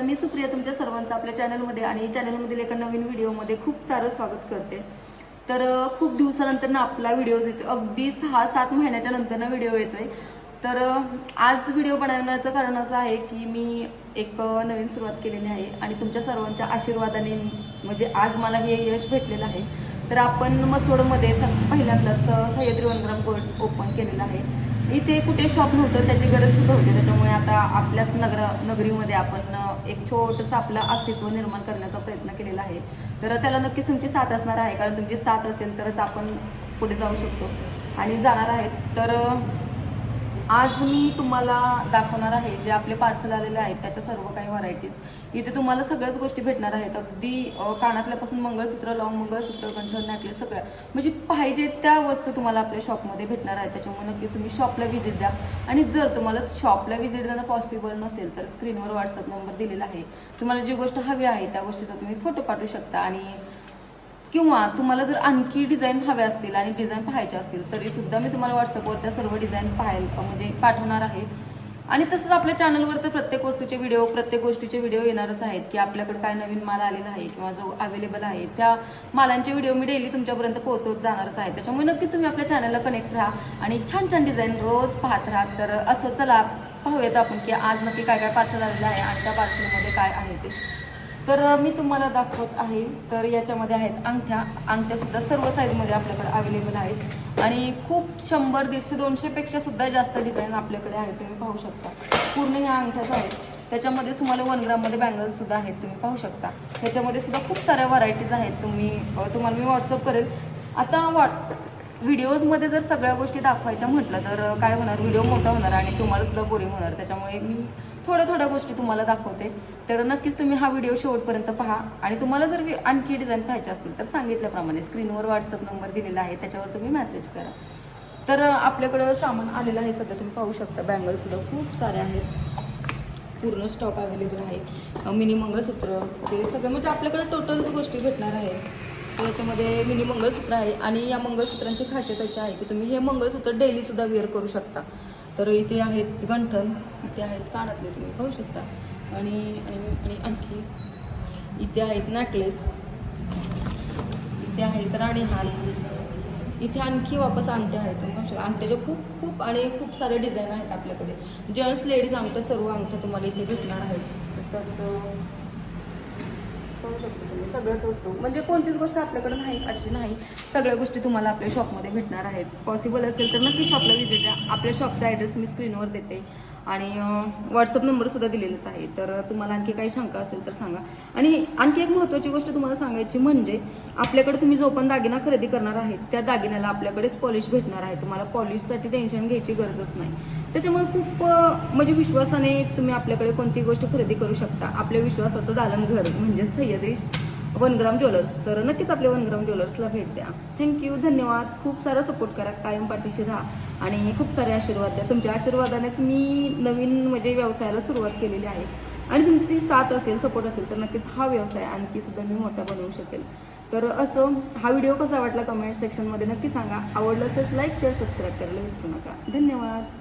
नमस्कार मी सुप्रिया तुमच्या सर्वांचं आपल्या चॅनलमध्ये आणि चॅनलमधील एका नवीन व्हिडिओमध्ये खूप सारं स्वागत करते. तर खूप दिवसानंतर ना आपला व्हिडिओ येतो अगदी सहा सात महिन्याच्या नंतर ना व्हिडिओ येतोय. तर आज व्हिडिओ बनवण्याचं कारण असं आहे की मी एक नवीन सुरुवात केलेली आहे आणि तुमच्या सर्वांच्या आशीर्वादाने म्हणजे आज मला हे यश भेटलेलं आहे. तर आपण मसोडमध्ये स- पहिल्यांदाच सह्याद्री वनग्राम गोल्ड ओपन केलेलं आहे. इथे कुठे शॉप नव्हतं त्याची गरज सुद्धा होती. त्याच्यामुळे आता आपल्याच नगर नगरीमध्ये आपण एक छोटंसं आपलं अस्तित्व निर्माण करण्याचा प्रयत्न केलेला आहे. तर त्याला नक्कीच तुमची साथ असणार आहे कारण तुमची साथ असेल तरच आपण पुढे जाऊ शकतो. आणि जाणार आहेत तर आज मी तुम्हाला दाखवणार आहे जे आपले पार्सल आलेले आहेत त्याच्या सर्व काही व्हरायटीज इथे तुम्हाला सगळ्याच गोष्टी भेटणार आहेत. अगदी कानातल्यापासून मंगळसूत्र लॉंग मंगळसूत्र कंठन नॅकलेस सगळ्या. म्हणजे पाहिजे त्या वस्तू तुम्हाला आपल्या शॉपमध्ये भेटणार आहेत. त्याच्यामुळे नक्कीच तुम्ही शॉपला व्हिजिट द्या. आणि जर तुम्हाला शॉपला व्हिजिट देणं पॉसिबल नसेल तर स्क्रीनवर व्हॉट्सअप नंबर दिलेला आहे. तुम्हाला जी गोष्ट हवी आहे त्या गोष्टीचा तुम्ही फोटो पाठवू शकता. आणि किंवा तुम्हाला जर आणखी डिझाईन हव्या असतील आणि डिझाईन पाहायचे असतील तरी सुद्धा मी तुम्हाला व्हॉट्सअपवर त्या सर्व डिझाईन पाहायला म्हणजे पाठवणार आहे. आणि तसंच आपल्या चॅनलवर तर प्रत्येक वस्तूचे व्हिडिओ प्रत्येक गोष्टीचे व्हिडिओ येणारच आहेत की आपल्याकडे काय नवीन माल आलेला आहे किंवा जो अवेलेबल आहे त्या मालांचे व्हिडिओ मी डेली तुमच्यापर्यंत पोहोचवत जाणारच आहे. त्याच्यामुळे नक्कीच तुम्ही आपल्या चॅनलला कनेक्ट राहा आणि छान छान डिझाईन रोज पाहत राहा. तर असं चला पाहूयात आपण की आज नक्की काय काय पार्सल आलेलं आहे आणि त्या पार्सलमध्ये काय आहे ते. तर मी तुम्हाला दाखवत आहे. तर याच्यामध्ये आहेत अंगठ्या. अंगठ्यासुद्धा सर्व साईजमध्ये आपल्याकडे अवेलेबल आहेत. आणि खूप शंभर दीडशे दोनशेपेक्षा सुद्धा जास्त डिझाईन आपल्याकडे आहेत. तुम्ही पाहू शकता. पूर्ण ह्या अंगठ्याच आहेत. त्याच्यामध्येच तुम्हाला वन ग्राममध्ये बँगल्ससुद्धा आहेत. तुम्ही पाहू शकता. त्याच्यामध्ये सुद्धा खूप साऱ्या व्हरायटीज आहेत. तुम्ही तुम्हाला मी व्हॉट्सअप करेल. आता वॉट व्हिडिओजमध्ये जर सगळ्या गोष्टी दाखवायच्या म्हटलं तर काय होणार? व्हिडिओ मोठा होणार आणि तुम्हाला सुद्धा बोरिंग होणार. त्याच्यामुळे मी थोड्या थोड्या गोष्टी तुम्हाला दाखवते. तर नक्कीच तुम्ही हा व्हिडिओ शेवटपर्यंत पहा. आणि तुम्हाला जर आणखी डिझाईन पाहिजे असतील तर सांगितल्याप्रमाणे स्क्रीनवर व्हॉट्सअप नंबर दिलेला आहे. त्याच्यावर तुम्ही मेसेज करा. तर आपल्याकडं सामान आलेलं आहे. सध्या तुम्ही पाहू शकता. बँगलसुद्धा खूप सारे आहेत. पूर्ण स्टॉक अवेलेबल आहे. मिनी मंगळसूत्र ते सगळं म्हणजे आपल्याकडे टोटलच गोष्टी भेटणार आहेत. याच्यामध्ये मिनी मंगळसूत्र आहे. आणि या मंगळसूत्रांची खासियत अशी आहे की तुम्ही हे मंगळसूत्र डेलीसुद्धा वेअर करू शकता. तर इथे आहेत गंठन इथे आहेत कानातले तुम्ही पाहू शकता. आणि आणि आणखी इथे आहेत नेकलेस इथे आहेत राणीहार इथे आणखी वापस अंगठ्या आहेत तुम्ही पाहू शकता. अंगठ्याचे खूप खूप आणि खूप सारे डिझाईन आहेत आपल्याकडे. जेंट्स लेडीज अंगठ्या सर्व अंगठ्या तुम्हाला इथे भेटणार आहेत. तसंच पाहू शकतो तुम्ही सगळ्याच वस्तू. म्हणजे कोणतीच गोष्ट आपल्याकडे नाही अशी नाही. सगळ्या गोष्टी तुम्हाला आपल्या शॉपमध्ये भेटणार आहेत. पॉसिबल असेल तर नक्की शॉपला विजिट द्या आपल्या शॉपचा ॲड्रेस मी स्क्रीनवर देते. आणि व्हॉट्सअप नंबर सुद्धा दिलेलाच आहे. तर तुम्हाला आणखी काही शंका असेल तर सांगा. आणि आणखी एक महत्त्वाची गोष्ट तुम्हाला सांगायची म्हणजे आपल्याकडे तुम्ही जो पण दागिना खरेदी करणार आहे त्या दागिन्याला आपल्याकडेच पॉलिश भेटणार आहे. तुम्हाला पॉलिशसाठी टेन्शन घ्यायची गरजच नाही. त्याच्यामुळे खूप म्हणजे विश्वासाने तुम्ही आपल्याकडे कोणती गोष्ट खरेदी करू शकता. आपल्या विश्वासाचं दालन घर म्हणजे सह्याद्री वनग्राम ज्वेलर्स. तर नक्कीच आपल्या वनग्राम ज्वेलर्सला भेट द्या. थँक्यू धन्यवाद. खूप सारा सपोर्ट करा कायम पाठीशी राहा. आणि खूप सारे आशीर्वाद द्या. तुमच्या आशीर्वादानेच मी नवीन म्हणजे व्यवसायाला सुरुवात केलेली आहे. आणि तुमची साथ असेल सपोर्ट असेल तर नक्कीच हा व्यवसाय आणखी सुद्धा मी मोठा बनवू शकेल. तर असं हा व्हिडिओ कसा वाटला कमेंट सेक्शनमध्ये नक्की सांगा. आवडलं असेल लाईक शेअर सबस्क्राईब करायला विसरू नका. धन्यवाद.